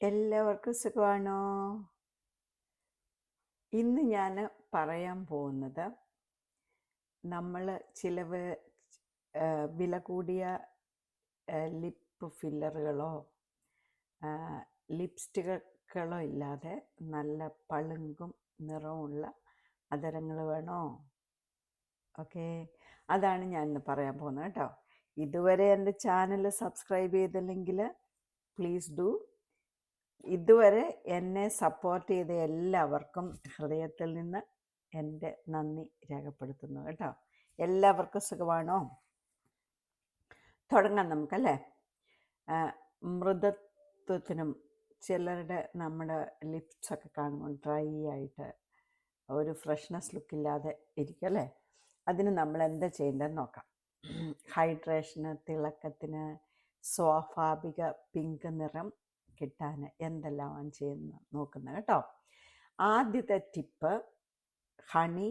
എല്ലാവർക്കും സുഖമാണോ? ഇന്ന് ഞാൻ പറയാൻ പോകുന്നത് നമ്മൾ ചിലവ് വില കൂടിയ ലിപ്പ് ഫില്ലറുകളോ ലിപ്സ്റ്റിക്കുകളോ ഇല്ലാതെ നല്ല പളുങ്കും നിറമുള്ള അതരങ്ങൾ വേണോ? ഓക്കെ. അതാണ് ഞാൻ ഇന്ന് പറയാൻ പോകുന്നത് കേട്ടോ. ഇതുവരെ എന്റെ ചാനൽ സബ്സ്ക്രൈബ് ചെയ്തില്ലെങ്കിൽ പ്ലീസ് ഡു ഇതുവരെ എന്നെ സപ്പോർട്ട് ചെയ്ത എല്ലാവർക്കും ഹൃദയത്തിൽ നിന്ന് എന്റെ നന്ദി രേഖപ്പെടുത്തുന്നു കേട്ടോ. എല്ലാവർക്കും സുഖമാണോ? തുടങ്ങാം നമുക്കല്ലേ? മൃദത്വത്തിനും ചിലരുടെ നമ്മുടെ ലിപ്സൊക്കെ കാണുമ്പോൾ ഡ്രൈ ആയിട്ട് ഒരു ഫ്രഷ്നെസ് ലുക്കില്ലാതെ ഇരിക്കും അല്ലേ? അതിന് നമ്മൾ എന്താ ചെയ്യേണ്ടതെന്ന് നോക്കാം. ഹൈഡ്രേഷന് തിളക്കത്തിന് സ്വാഭാവിക പിങ്ക് നിറം കിട്ടാൻ എന്തെല്ലാം ചെയ്യുന്ന നോക്കുന്നത് കേട്ടോ. ആദ്യത്തെ ടിപ്പ് ഹണി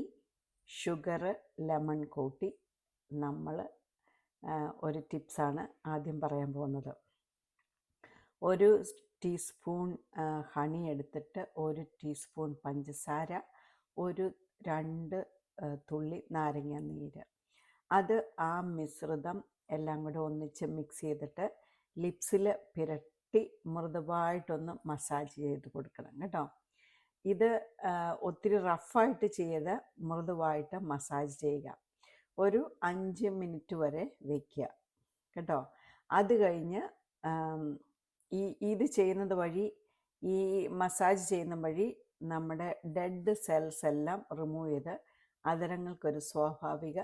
ഷുഗർ ലെമൺ കൂട്ടി നമ്മൾ ഒരു ടിപ്സാണ് ആദ്യം പറയാൻ പോകുന്നത്. ഒരു ടീസ്പൂൺ ഹണി എടുത്തിട്ട് ഒരു ടീസ്പൂൺ പഞ്ചസാര ഒരു രണ്ട് തുള്ളി നാരങ്ങ നീര്. അത് ആ മിശ്രിതം എല്ലാം കൂടെ ഒന്നിച്ച് മിക്സ് ചെയ്തിട്ട് ലിപ്സിൽ പുരട്ടി മൃദുവായിട്ടൊന്ന് മസാജ് ചെയ്ത് കൊടുക്കണം കേട്ടോ. ഇത് ഒത്തിരി റഫായിട്ട് ചെയ്ത് മൃദുവായിട്ട് മസാജ് ചെയ്യുക. ഒരു അഞ്ച് മിനിറ്റ് വരെ വയ്ക്കുക കേട്ടോ. അത് കഴിഞ്ഞ് ഈ ഇത് ചെയ്യുന്നത് വഴി ഈ മസാജ് ചെയ്യുന്ന വഴി നമ്മുടെ ഡെഡ് സെൽസ് എല്ലാം റിമൂവ് ചെയ്ത് അതരങ്ങൾക്കൊരു സ്വാഭാവിക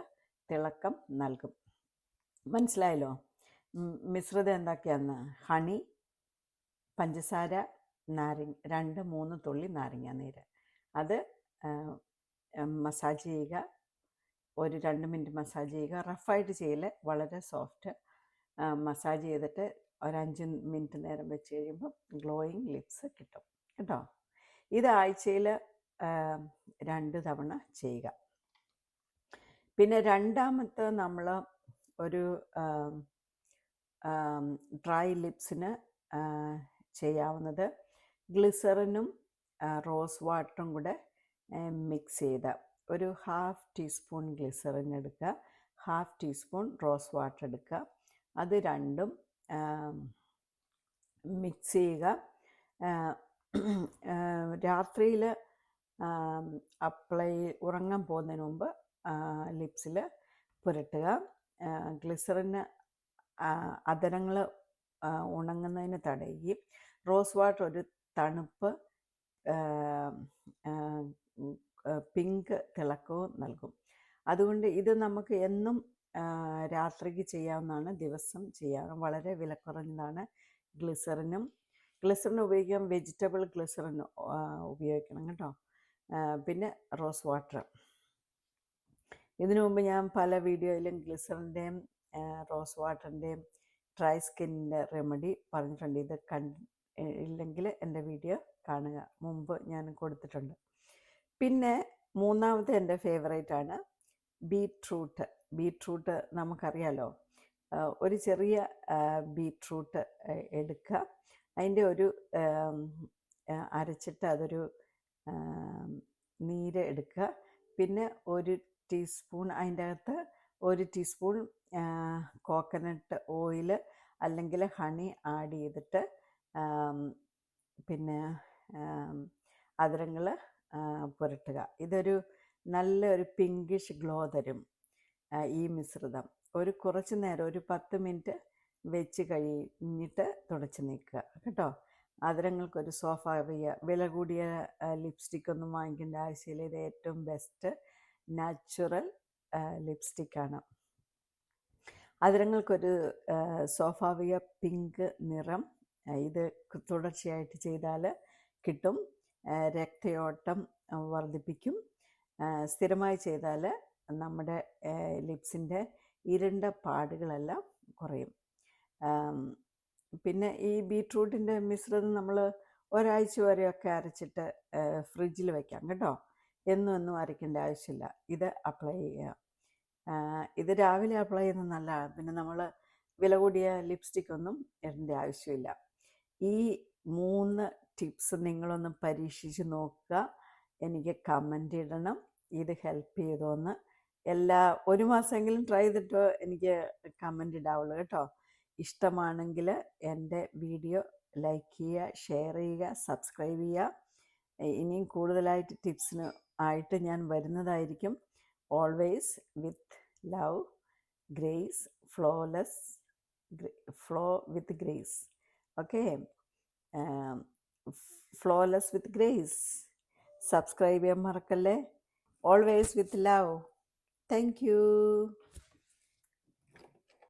തിളക്കം നൽകും. മനസ്സിലായല്ലോ? മിശ്രിതം എന്തൊക്കെയാന്ന്? ഹണി പഞ്ചസാര നാരങ്ങ രണ്ട് മൂന്ന് തുള്ളി നാരങ്ങ നീര്. അത് മസാജ് ചെയ്യുക. ഒരു രണ്ട് മിനിറ്റ് മസാജ് ചെയ്യുക. റഫായിട്ട് ചെയ്യൽ വളരെ സോഫ്റ്റ്. മസാജ് ചെയ്തിട്ട് ഒരു അഞ്ച് മിനിറ്റ് നേരം വെച്ച് കഴിയുമ്പോൾ ഗ്ലോയിങ് ലിപ്സ് കിട്ടും. കേട്ടോ? ഇത് ആഴ്ചയിൽ രണ്ട് തവണ ചെയ്യുക. പിന്നെ രണ്ടാമത്തെ നമ്മൾ ഒരു ഡ്രൈ ലിപ്സിന് ചെയ്യാവുന്നത്. ഗ്ലിസറിനും റോസ് വാട്ടറും കൂടെ മിക്സ് ചെയ്ത ഒരു ഹാഫ് ടീസ്പൂൺ ഗ്ലിസറിൻ എടുക്കുക. ഹാഫ് ടീസ്പൂൺ റോസ് വാട്ടർ എടുക്കുക. അത് രണ്ടും മിക്സ് ചെയ്യുക. രാത്രിയിൽ അപ്ലൈ ഉറങ്ങാൻ പോകുന്നതിന് മുമ്പ് ലിപ്സിൽ പുരട്ടുക. ഗ്ലിസറിന് അതരങ്ങൾ ഉണങ്ങുന്നതിന് തടയുകയും റോസ് വാട്ടർ ഒരു തണുപ്പ് പിങ്ക് തിളക്കവും നൽകും. അതുകൊണ്ട് ഇത് നമുക്ക് എന്നും രാത്രിക്ക് ചെയ്യാവുന്നതാണ് ദിവസം ചെയ്യാം വളരെ വിലക്കുറഞ്ഞതാണ് ഗ്ലിസറിനും. ഗ്ലിസറിൻ ഉപയോഗിക്കാൻ വെജിറ്റബിൾ ഗ്ലിസറിൻ ഉപയോഗിക്കണം കേട്ടോ. പിന്നെ റോസ് വാട്ടർ. ഇതിനു മുമ്പ് ഞാൻ പല വീഡിയോയിലും ഗ്ലിസറിന്റെയും റോസ് വാട്ടറിന്റെയും ഡ്രൈ സ്കിന്നിന്റെ റെമഡി പറഞ്ഞിട്ടുണ്ട്. ഇത് കൺ ഇല്ലെങ്കിൽ എന്റെ വീഡിയോ കാണുക. മുമ്പ് ഞാൻ കൊടുത്തിട്ടുണ്ട്. പിന്നെ മൂന്നാമത്തെ എന്റെ ഫേവറേറ്റ് ആണ് ബീട്രൂട്ട്. ബീട്രൂട്ട് നമുക്കറിയാലോ. ഒരു ചെറിയ ബീട്രൂട്ട് എടുക്കുക. അതിന്റെ ഒരു അരച്ചിട്ട് അതൊരു നീര് എടുക്കുക. പിന്നെ ഒരു ടീസ്പൂൺ അതിന്റെ അകത്ത് ഒരു ടീസ്പൂൺ കോക്കനട്ട് ഓയിൽ അല്ലെങ്കിൽ ഹണി ആഡ് ചെയ്തിട്ട് പിന്നെ അതിരങ്ങൾ പുരട്ടുക. ഇതൊരു നല്ലൊരു പിങ്കിഷ് ഗ്ലോ തരും ഈ മിശ്രിതം. ഒരു കുറച്ച് നേരം ഒരു പത്ത് മിനിറ്റ് വെച്ച് കഴിഞ്ഞിട്ട് തുടച്ച് നീക്കുക കേട്ടോ. അതിരങ്ങൾക്കൊരു സ്വാഭാവിക വില കൂടിയ ലിപ്സ്റ്റിക് ഒന്നും വാങ്ങിക്കേണ്ട ആവശ്യമില്ല. ഇത് ഏറ്റവും ബെസ്റ്റ് നാച്ചുറൽ ലിപ്സ്റ്റിക്കാണ് അതിരങ്ങൾക്കൊരു സ്വാഭാവിക പിങ്ക് നിറം ഇത് തുടർച്ചയായിട്ട് ചെയ്താൽ കിട്ടും. രക്തയോട്ടം വർദ്ധിപ്പിക്കും. സ്ഥിരമായി ചെയ്താൽ നമ്മുടെ ലിപ്സിന്റെ ഇരുണ്ട പാടുകളെല്ലാം കുറയും. പിന്നെ ഈ ബീട്രൂട്ടിന്റെ മിശ്രിതം നമ്മൾ ഒരാഴ്ച വരെയൊക്കെ അരച്ചിട്ട് ഫ്രിഡ്ജിൽ വയ്ക്കാം കേട്ടോ. എന്നും ഒന്നും അരയ്ക്കേണ്ട ആവശ്യമില്ല. ഇത് അപ്ലൈ ചെയ്യുക ആ, ഇത് രാവിലെ അപ്ലൈ ചെയ്യുന്നത് നല്ലതാണ്. പിന്നെ നമ്മൾ വില കൂടിയ ലിപ്സ്റ്റിക് ഒന്നും ഇടേണ്ട ആവശ്യമില്ല. ഈ മൂന്ന് ടിപ്സ് നിങ്ങളൊന്ന് പരീക്ഷിച്ച് നോക്കുക. എനിക്ക് കമന്റ് ഇടണം. ഇത് ഹെൽപ്പ് ചെയ്തോന്ന്. എല്ലാ ഒരു മാസമെങ്കിലും ട്രൈ ചെയ്തിട്ട് എനിക്ക് കമന്റ് ഇടാവുള്ളൂ കേട്ടോ. ഇഷ്ടമാണെങ്കിൽ എന്റെ വീഡിയോ ലൈക്ക് ചെയ്യുക ഷെയർ ചെയ്യുക സബ്സ്ക്രൈബ് ചെയ്യുക. ഇനിയും കൂടുതലായിട്ട് ടിപ്സിന് ആയിട്ട് ഞാൻ വരുന്നതായിരിക്കും. always with love grace flawless flow with grace okay flawless with grace subscribe ചെയ്യാൻ മറക്കല്ലേ always with love thank you